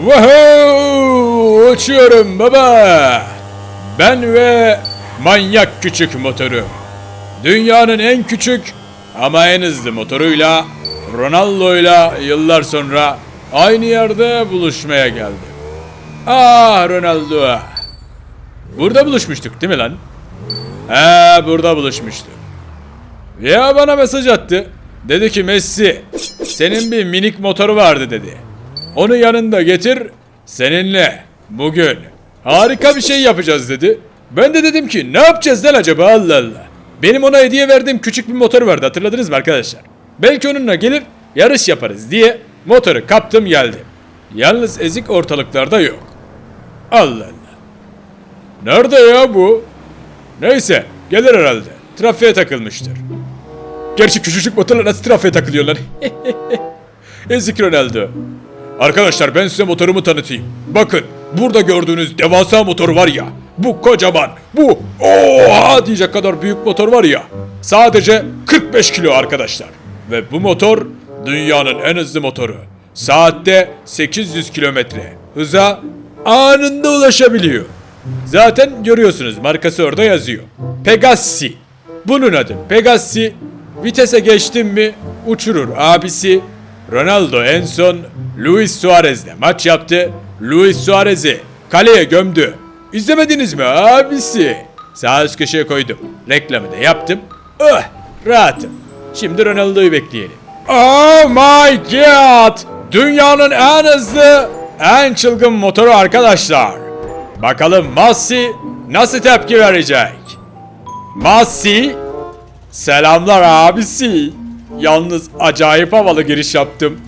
Woohoo! Uçuyorum baba. Ben ve manyak küçük motoru. Dünyanın en küçük ama en hızlı motoruyla Ronaldo'yla yıllar sonra aynı yerde buluşmaya geldim. Ah Ronaldo. Burada buluşmuştuk değil mi lan? He burada buluşmuştuk. Ya bana mesaj attı. Dedi ki Messi senin bir minik motoru vardı dedi. Onu yanında getir seninle bugün harika bir şey yapacağız dedi. Ben de dedim ki ne yapacağız lan acaba Allah Allah. Benim ona hediye verdiğim küçük bir motor vardı hatırladınız mı arkadaşlar? Belki onunla gelir yarış yaparız diye motoru kaptım geldim. Yalnız ezik ortalıklarda yok. Allah Allah. Nerede ya bu? Neyse gelir herhalde. Trafiğe takılmıştır. Gerçi küçücük motorla nasıl trafiğe takılıyorlar? Ezik Ronaldo. Arkadaşlar ben size motorumu tanıtayım. Bakın burada gördüğünüz devasa motor var ya. Bu kocaman, bu oha diyecek kadar büyük motor var ya. Sadece 45 kilo arkadaşlar. Ve bu motor dünyanın en hızlı motoru. Saatte 800 kilometre hıza anında ulaşabiliyor. Zaten görüyorsunuz markası orada yazıyor. Pegassi. Bunun adı Pegassi. Vitese geçtim mi uçurur abisi. Ronaldo en son Luis Suarez'le maç yaptı. Luis Suarez'i kaleye gömdü. İzlemediniz mi abisi? Sağ üst köşeye koydum. Reklamı da yaptım. Oh rahatım. Şimdi Ronaldo'yu bekleyelim. Oh my god! Dünyanın en hızlı, en çılgın motoru arkadaşlar. Bakalım Massi nasıl tepki verecek? Massi Selamlar abisi. Yalnız acayip havalı giriş yaptım.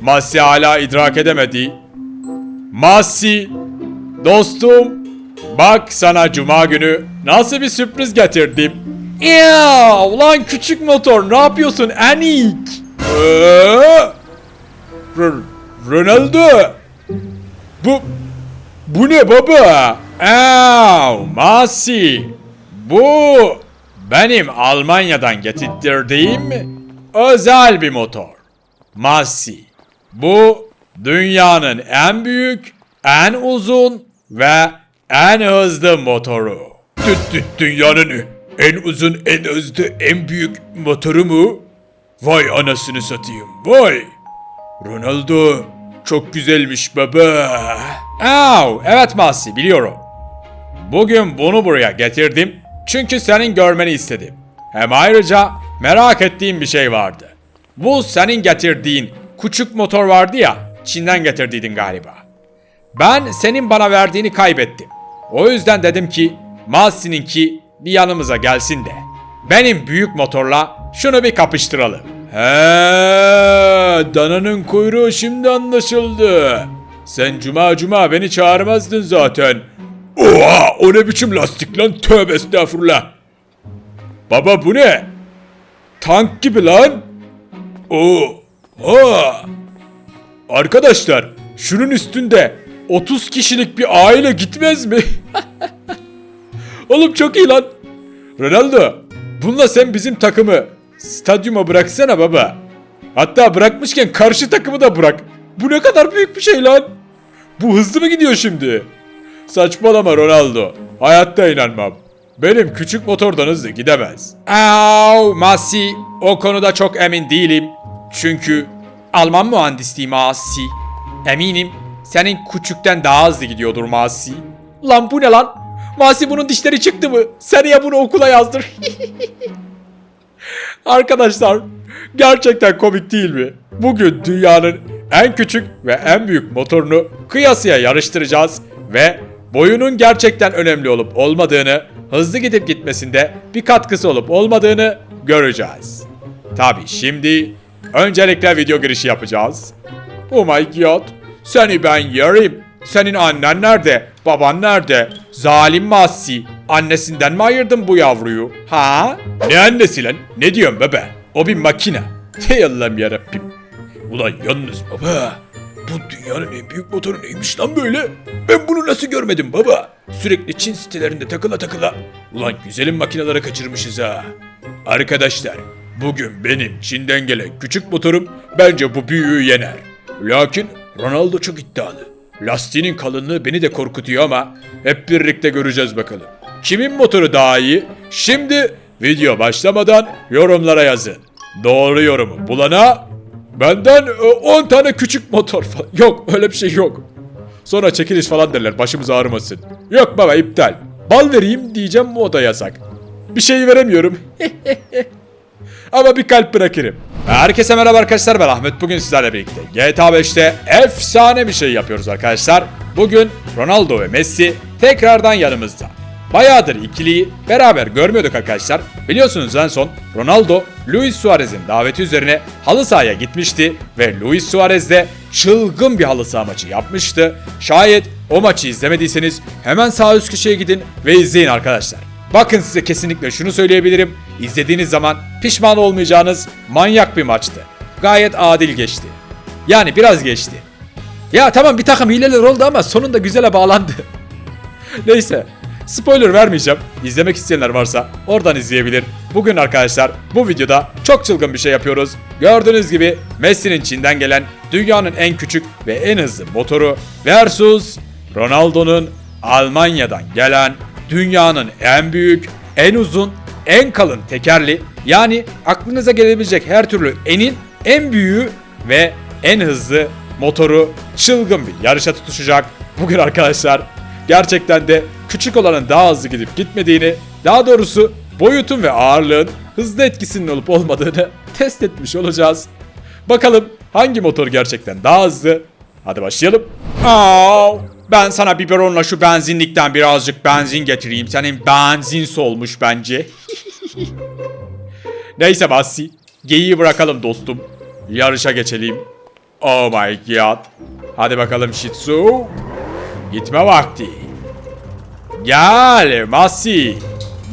Massi hala idrak edemedi. Massi, dostum, bak sana cuma günü nasıl bir sürpriz getirdim. Ya, ulan küçük motor ne yapıyorsun Enik? Ee, Ronaldo. Bu bu ne baba? Aa, Massi. Bu benim Almanya'dan getirttirdiğim özel bir motor. Massi. Bu dünyanın en büyük, en uzun ve en hızlı motoru. Dü- dü- Dünyanın en uzun, en hızlı, en büyük motoru mu? Vay anasını satayım, vay. Ronaldo çok güzelmiş baba. Au, evet Massi biliyorum. Bugün bunu buraya getirdim çünkü senin görmeni istedim. Hem ayrıca merak ettiğim bir şey vardı. Bu senin getirdiğin küçük motor vardı ya, Çin'den getirdiydin galiba. Ben senin bana verdiğini kaybettim. O yüzden dedim ki Massi'ninki bir yanımıza gelsin de. Benim büyük motorla şunu bir kapıştıralım. He, dananın kuyruğu şimdi anlaşıldı. Sen cuma cuma beni çağırmazdın zaten. Oha o ne biçim lastik lan tövbe estağfurullah. Baba bu ne? Tank gibi lan. Oha. Arkadaşlar şunun üstünde 30 kişilik bir aile gitmez mi? Oğlum çok iyi lan. Ronaldo bununla sen bizim takımı stadyuma bıraksana baba. Hatta bırakmışken karşı takımı da bırak. Bu ne kadar büyük bir şey lan. Bu hızlı mı gidiyor şimdi? Saçmalama Ronaldo. Hayatta inanmam. Benim küçük motordan hızlı gidemez. Au Massi. O konuda çok emin değilim. Çünkü Alman mühendisliği Massi. Eminim senin küçükten daha hızlı gidiyordur Massi. Lan bu ne lan? Masi bunun dişleri çıktı mı? Seneye bunu okula yazdır. Arkadaşlar gerçekten komik değil mi? Bugün dünyanın en küçük ve en büyük motorunu kıyasıya yarıştıracağız ve boyunun gerçekten önemli olup olmadığını, hızlı gidip gitmesinde bir katkısı olup olmadığını göreceğiz. Tabi şimdi öncelikle video girişi yapacağız. Oh my god. Seni ben yerim. Senin annen nerede? Baban nerede? Zalim Massi. Annesinden mi ayırdın bu yavruyu? Ha? Ne annesi lan? Ne diyorsun bebe? O bir makine. Hey Allah'ım yarabbim. Ulan yalnız baba. Bu dünyanın en büyük motoru neymiş lan böyle? Ben bunu nasıl görmedim baba? Sürekli Çin sitelerinde takıla takıla. Ulan güzelim makineleri kaçırmışız ha. Arkadaşlar bugün benim Çin'den gelen küçük motorum bence bu büyüğü yener. Lakin Ronaldo çok iddialı. Lastiğinin kalınlığı beni de korkutuyor ama hep birlikte göreceğiz bakalım. Kimin motoru daha iyi? Şimdi video başlamadan yorumlara yazın. Doğru yorumu bulana benden e, 10 tane küçük motor falan. Yok öyle bir şey yok. Sonra çekiliş falan derler başımız ağrımasın. Yok baba iptal. Bal vereyim diyeceğim o da yasak. Bir şey veremiyorum. Ama bir kalp bırakırım. Herkese merhaba arkadaşlar ben Ahmet. Bugün sizlerle birlikte GTA 5'te efsane bir şey yapıyoruz arkadaşlar. Bugün Ronaldo ve Messi tekrardan yanımızda. Bayağıdır ikiliyi beraber görmüyorduk arkadaşlar. Biliyorsunuz en son Ronaldo, Luis Suarez'in daveti üzerine halı sahaya gitmişti ve Luis Suarez de çılgın bir halı saha maçı yapmıştı. Şayet o maçı izlemediyseniz hemen sağ üst köşeye gidin ve izleyin arkadaşlar. Bakın size kesinlikle şunu söyleyebilirim. İzlediğiniz zaman pişman olmayacağınız manyak bir maçtı. Gayet adil geçti. Yani biraz geçti. Ya tamam bir takım hileler oldu ama sonunda güzele bağlandı. Neyse. Spoiler vermeyeceğim. İzlemek isteyenler varsa oradan izleyebilir. Bugün arkadaşlar bu videoda çok çılgın bir şey yapıyoruz. Gördüğünüz gibi Messi'nin Çin'den gelen dünyanın en küçük ve en hızlı motoru versus Ronaldo'nun Almanya'dan gelen dünyanın en büyük, en uzun, en kalın tekerli yani aklınıza gelebilecek her türlü enin en büyüğü ve en hızlı motoru çılgın bir yarışa tutuşacak. Bugün arkadaşlar gerçekten de küçük olanın daha hızlı gidip gitmediğini, daha doğrusu boyutun ve ağırlığın hızlı etkisinin olup olmadığını test etmiş olacağız. Bakalım hangi motor gerçekten daha hızlı? Hadi başlayalım. Aa, ben sana biberonla şu benzinlikten birazcık benzin getireyim. Senin benzin solmuş bence. Neyse Bassi. Geyiği bırakalım dostum. Yarışa geçelim. Oh my god. Hadi bakalım Shih Tzu. Gitme vakti. Gel Masi.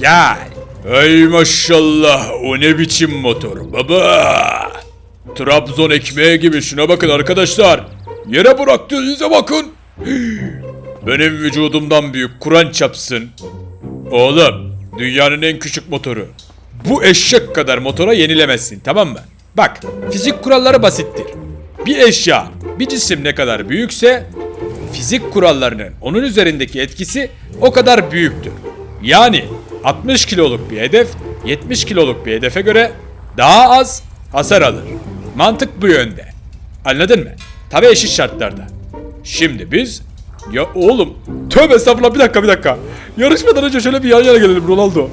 Gel. Ey maşallah o ne biçim motor baba. Trabzon ekmeği gibi şuna bakın arkadaşlar. Yere bıraktığınıza bakın. Benim vücudumdan büyük Kur'an çapsın. Oğlum dünyanın en küçük motoru. Bu eşek kadar motora yenilemezsin tamam mı? Bak fizik kuralları basittir. Bir eşya, bir cisim ne kadar büyükse fizik kurallarının onun üzerindeki etkisi o kadar büyüktür. Yani 60 kiloluk bir hedef 70 kiloluk bir hedefe göre daha az hasar alır. Mantık bu yönde. Anladın mı? Tabi eşit şartlarda. Şimdi biz ya oğlum tövbe estağfurullah bir dakika bir dakika. Yarışmadan önce şöyle bir yan yana gelelim Ronaldo.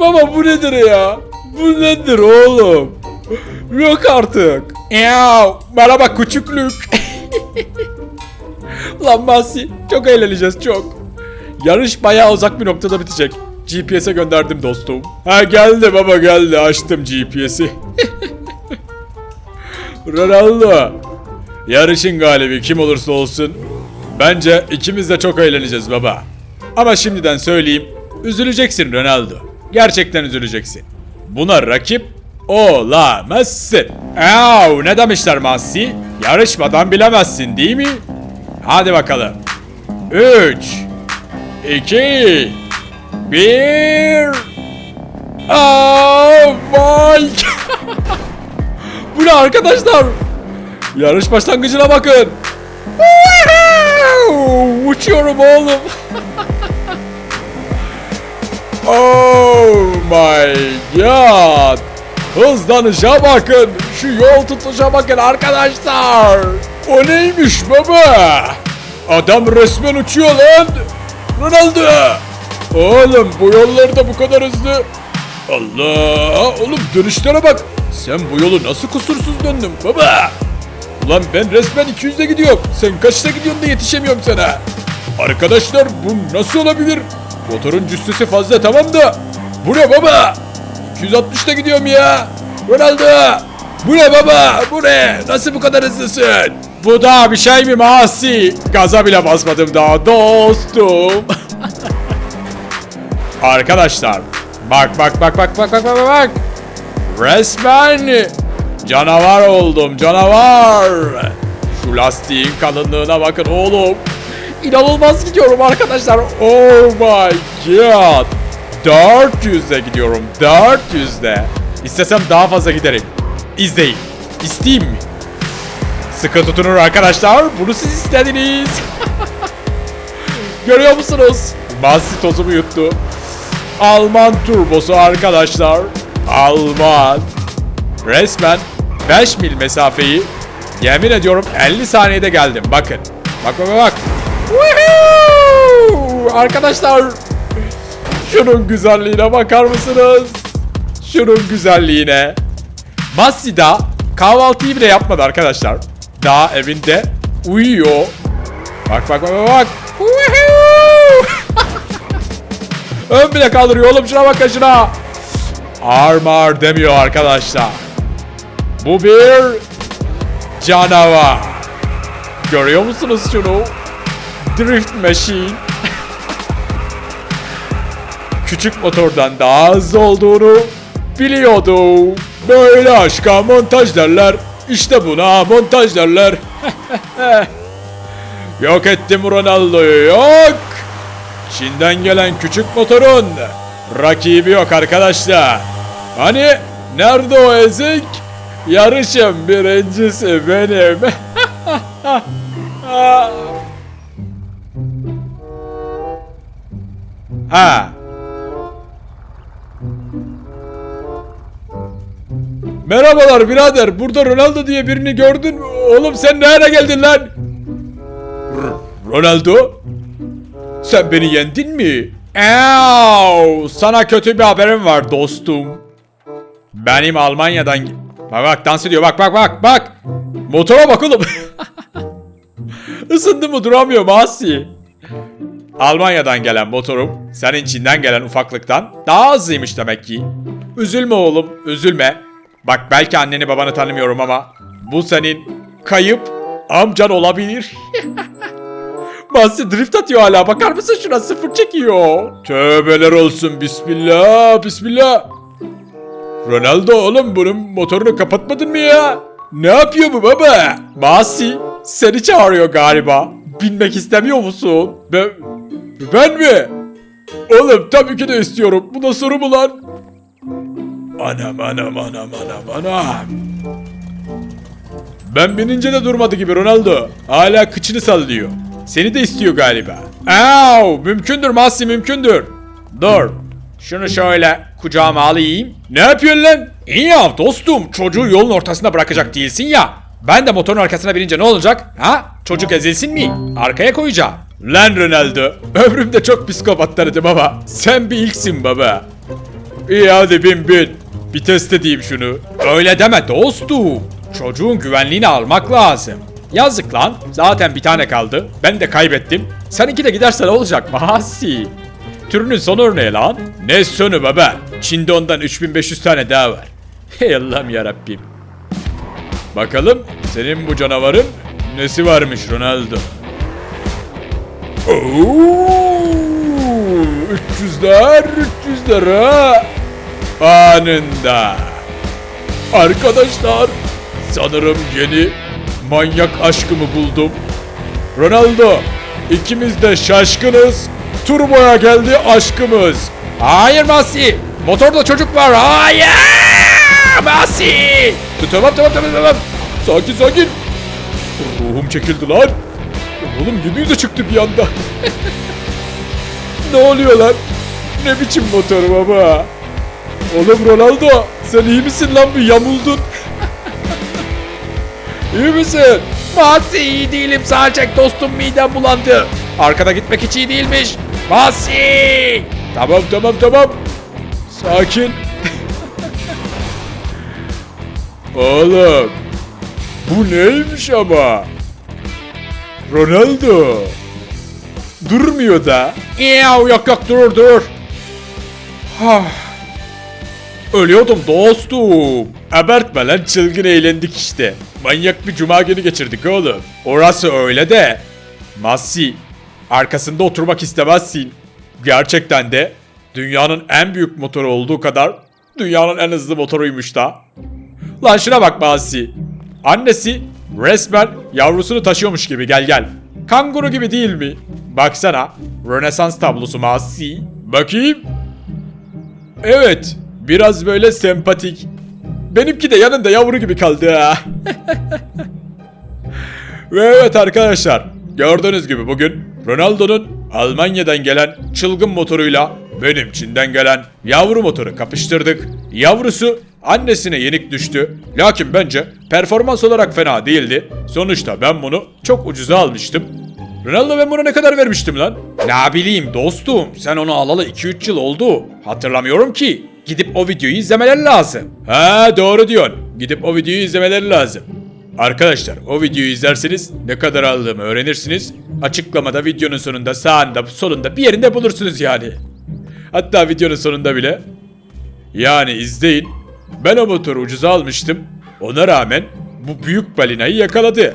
Baba bu nedir ya? Bu nedir oğlum? Yok artık. Ya merhaba küçüklük. Lan Masi çok eğleneceğiz çok. Yarış bayağı uzak bir noktada bitecek. GPS'e gönderdim dostum. Ha geldi baba geldi açtım GPS'i. Ronaldo. Yarışın galibi kim olursa olsun. Bence ikimiz de çok eğleneceğiz baba. Ama şimdiden söyleyeyim. Üzüleceksin Ronaldo. Gerçekten üzüleceksin. Buna rakip olamazsın. Eee ne demişler Masi? Yarışmadan bilemezsin değil mi? Hadi bakalım. 3 2 1 Oh my Bu ne arkadaşlar? Yarış başlangıcına bakın. Uçuyorum oğlum. oh my god. Hızlanışa bakın. Şu yol tutuşa bakın arkadaşlar. O neymiş baba? Adam resmen uçuyor lan. Ronaldo. Oğlum bu yollarda bu kadar hızlı. Allah! Oğlum dönüşlere bak. Sen bu yolu nasıl kusursuz döndün baba? Ulan ben resmen 200'de gidiyorum. Sen kaçta gidiyorsun da yetişemiyorum sana. Arkadaşlar bu nasıl olabilir? Motorun cüssesi fazla tamam da. Bu ne baba? 260'da gidiyorum ya. Ronaldo. Bu ne baba? Bu ne? Nasıl bu kadar hızlısın? Bu da bir şey mi Masi? Gaza bile basmadım daha dostum. Arkadaşlar bak bak bak bak bak bak bak bak. Resmen canavar oldum canavar. Şu lastiğin kalınlığına bakın oğlum. İnanılmaz gidiyorum arkadaşlar. Oh my god. 400'de gidiyorum. 400'de. İstesem daha fazla giderim. İzleyin. İsteyeyim mi? Sıkı tutunur arkadaşlar. Bunu siz istediniz. Görüyor musunuz? Masi tozumu yuttu. Alman turbosu arkadaşlar. Alman. Resmen 5 mil mesafeyi yemin ediyorum 50 saniyede geldim. Bakın. Bak bak bak. Woohoo! Arkadaşlar şunun güzelliğine bakar mısınız? Şunun güzelliğine. Masi da kahvaltıyı bile yapmadı arkadaşlar. Daha evinde uyuyor. Bak bak bak bak bak. Ön bile kaldırıyor oğlum şuna bakın şuna. Armar demiyor arkadaşlar. Bu bir canavar. Görüyor musunuz şunu? Drift machine. Küçük motordan daha hızlı olduğunu biliyordu. Böyle aşka montaj derler. İşte buna montaj derler. yok ettim Ronaldo'yu yok. Çin'den gelen küçük motorun rakibi yok arkadaşlar. Hani nerede o ezik? Yarışın birincisi benim. ha. Merhabalar birader. Burada Ronaldo diye birini gördün mü? Oğlum sen nereye geldin lan? R- Ronaldo? Sen beni yendin mi? Ew, sana kötü bir haberim var dostum. Benim Almanya'dan... Bak bak dans ediyor bak bak bak bak. Motora bak oğlum. Isındı mı duramıyor Masi. Almanya'dan gelen motorum senin Çin'den gelen ufaklıktan daha hızlıymış demek ki. Üzülme oğlum üzülme. Bak belki anneni babanı tanımıyorum ama bu senin kayıp amcan olabilir. Masi drift atıyor hala. Bakar mısın şuna sıfır çekiyor. Tövbeler olsun. Bismillah. Bismillah. Ronaldo oğlum bunun motorunu kapatmadın mı ya? Ne yapıyor bu baba? Masi seni çağırıyor galiba. Binmek istemiyor musun? Ben, ben mi? Oğlum tabii ki de istiyorum. Bu da soru mu lan? Anam anam anam anam anam. Ben binince de durmadı gibi Ronaldo. Hala kıçını sallıyor. Seni de istiyor galiba. Au, mümkündür Masi mümkündür. Dur. Şunu şöyle kucağıma alayım. Ne yapıyorsun lan? İyi ya dostum çocuğu yolun ortasında bırakacak değilsin ya. Ben de motorun arkasına binince ne olacak? Ha? Çocuk ezilsin mi? Arkaya koyacağım. Lan Ronaldo. Ömrümde çok psikopat tanıdım ama sen bir ilksin baba. İyi hadi bin bin. Bir test edeyim şunu. Öyle deme dostum. Çocuğun güvenliğini almak lazım. Yazık lan. Zaten bir tane kaldı. Ben de kaybettim. Seninki de giderse ne olacak Mahasi? Türünün son örneği lan. Ne sonu baba? Çin'de ondan 3500 tane daha var. Hey Allah'ım yarabbim. Bakalım senin bu canavarın nesi varmış Ronaldo? Oo, 300'ler 300'ler ha. Anında. Arkadaşlar sanırım yeni manyak aşkımı buldum. Ronaldo ikimiz de şaşkınız. Turboya geldi aşkımız. Hayır Masi. Motorda çocuk var. Hayır. Masi. Tamam tamam tamam tamam. Sakin sakin. Ruhum çekildi lan. Oğlum 700'e çıktı bir anda. ne oluyor lan? Ne biçim motor baba? Oğlum Ronaldo sen iyi misin lan bir yamuldun. iyi misin? Masi iyi değilim sağ çek dostum midem bulandı. Arkada gitmek hiç iyi değilmiş. Masi! Tamam tamam tamam. Sakin. Oğlum. Bu neymiş ama? Ronaldo. Durmuyor da. Yav yok yok dur dur. Hah. Ölüyordum dostum. Abartma lan çılgın eğlendik işte. Manyak bir cuma günü geçirdik oğlum. Orası öyle de. Massi. Arkasında oturmak istemezsin. Gerçekten de dünyanın en büyük motoru olduğu kadar dünyanın en hızlı motoruymuş da. Lan şuna bak Massi. Annesi resmen yavrusunu taşıyormuş gibi gel gel. Kanguru gibi değil mi? Baksana. Rönesans tablosu Massi. Bakayım. Evet. Biraz böyle sempatik. Benimki de yanında yavru gibi kaldı ha. Ve evet arkadaşlar gördüğünüz gibi bugün Ronaldo'nun Almanya'dan gelen çılgın motoruyla benim Çin'den gelen yavru motoru kapıştırdık. Yavrusu annesine yenik düştü. Lakin bence performans olarak fena değildi. Sonuçta ben bunu çok ucuza almıştım. Ronaldo ben buna ne kadar vermiştim lan? Ne bileyim dostum sen onu alalı 2-3 yıl oldu. Hatırlamıyorum ki. Gidip o videoyu izlemeleri lazım. Ha doğru diyorsun. Gidip o videoyu izlemeleri lazım. Arkadaşlar o videoyu izlerseniz ne kadar aldığımı öğrenirsiniz. Açıklamada videonun sonunda sağında solunda bir yerinde bulursunuz yani. Hatta videonun sonunda bile. Yani izleyin. Ben o motoru ucuza almıştım. Ona rağmen bu büyük balinayı yakaladı.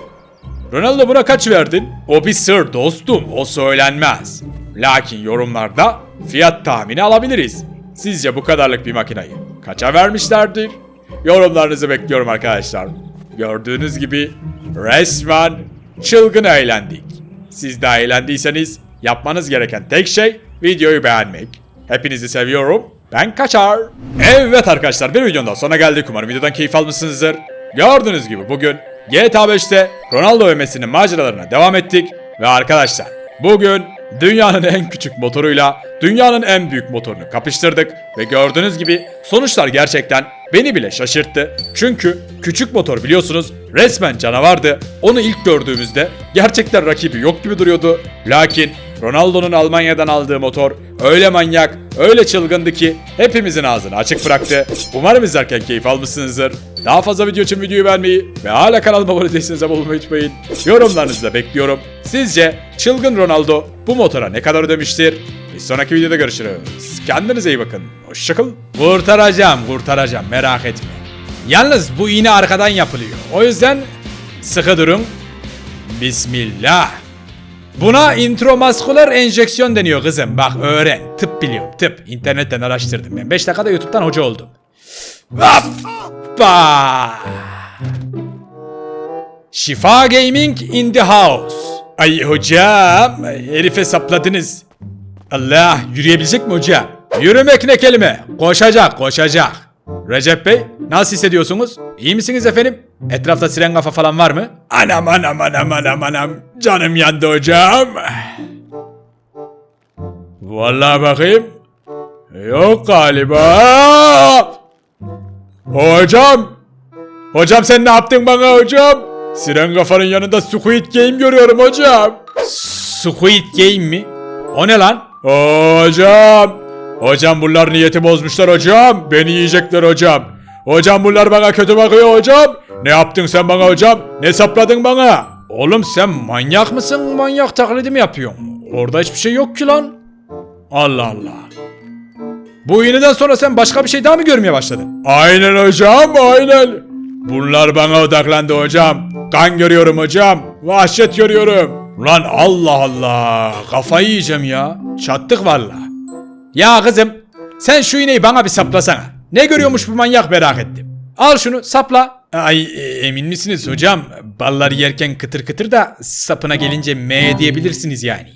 Ronaldo buna kaç verdin? O bir sır dostum, o söylenmez. Lakin yorumlarda fiyat tahmini alabiliriz. Sizce bu kadarlık bir makinayı kaça vermişlerdir? Yorumlarınızı bekliyorum arkadaşlar. Gördüğünüz gibi resmen çılgın eğlendik. Siz de eğlendiyseniz yapmanız gereken tek şey videoyu beğenmek. Hepinizi seviyorum. Ben kaçar. Evet arkadaşlar bir videonun daha sonuna geldik. Umarım videodan keyif almışsınızdır. Gördüğünüz gibi bugün GTA 5'te Ronaldo ve Messi'nin maceralarına devam ettik. Ve arkadaşlar bugün dünyanın en küçük motoruyla dünyanın en büyük motorunu kapıştırdık. Ve gördüğünüz gibi sonuçlar gerçekten beni bile şaşırttı. Çünkü küçük motor biliyorsunuz resmen canavardı. Onu ilk gördüğümüzde gerçekten rakibi yok gibi duruyordu. Lakin Ronaldo'nun Almanya'dan aldığı motor öyle manyak, öyle çılgındı ki hepimizin ağzını açık bıraktı. Umarım izlerken keyif almışsınızdır. Daha fazla video için videoyu beğenmeyi ve hala kanalıma abone değilseniz abone olmayı unutmayın. Yorumlarınızı da bekliyorum. Sizce çılgın Ronaldo bu motora ne kadar ödemiştir? Bir sonraki videoda görüşürüz. Kendinize iyi bakın. Hoşçakalın. Kurtaracağım, kurtaracağım merak etme. Yalnız bu iğne arkadan yapılıyor. O yüzden sıkı durun. Bismillah. Buna intromasküler enjeksiyon deniyor kızım. Bak öğren. Tıp biliyorum. Tıp. İnternetten araştırdım ben. 5 dakikada YouTube'dan hoca oldum. Hoppa! Şifa Gaming in the house. Ay hocam, herife sapladınız. Allah, yürüyebilecek mi hocam? Yürümek ne kelime? Koşacak, koşacak. Recep Bey, nasıl hissediyorsunuz? İyi misiniz efendim? Etrafta siren kafa falan var mı? Anam anam anam anam anam. Canım yandı hocam. Vallahi bakayım. Yok galiba. Hocam. Hocam sen ne yaptın bana hocam? Siren kafanın yanında Squid Game görüyorum hocam. Squid Game mi? O ne lan? Hocam. Hocam bunlar niyeti bozmuşlar hocam. Beni yiyecekler hocam. Hocam bunlar bana kötü bakıyor hocam. Ne yaptın sen bana hocam? Ne sapladın bana? Oğlum sen manyak mısın? Manyak taklidi mi yapıyorsun? Orada hiçbir şey yok ki lan. Allah Allah. Bu iğneden sonra sen başka bir şey daha mı görmeye başladın? Aynen hocam aynen. Bunlar bana odaklandı hocam. Kan görüyorum hocam. Vahşet görüyorum. Lan Allah Allah. Kafayı yiyeceğim ya. Çattık valla. Ya kızım sen şu iğneyi bana bir saplasana. Ne görüyormuş bu manyak merak ettim. Al şunu sapla. Ay e, emin misiniz hocam? Balları yerken kıtır kıtır da sapına gelince M diyebilirsiniz yani.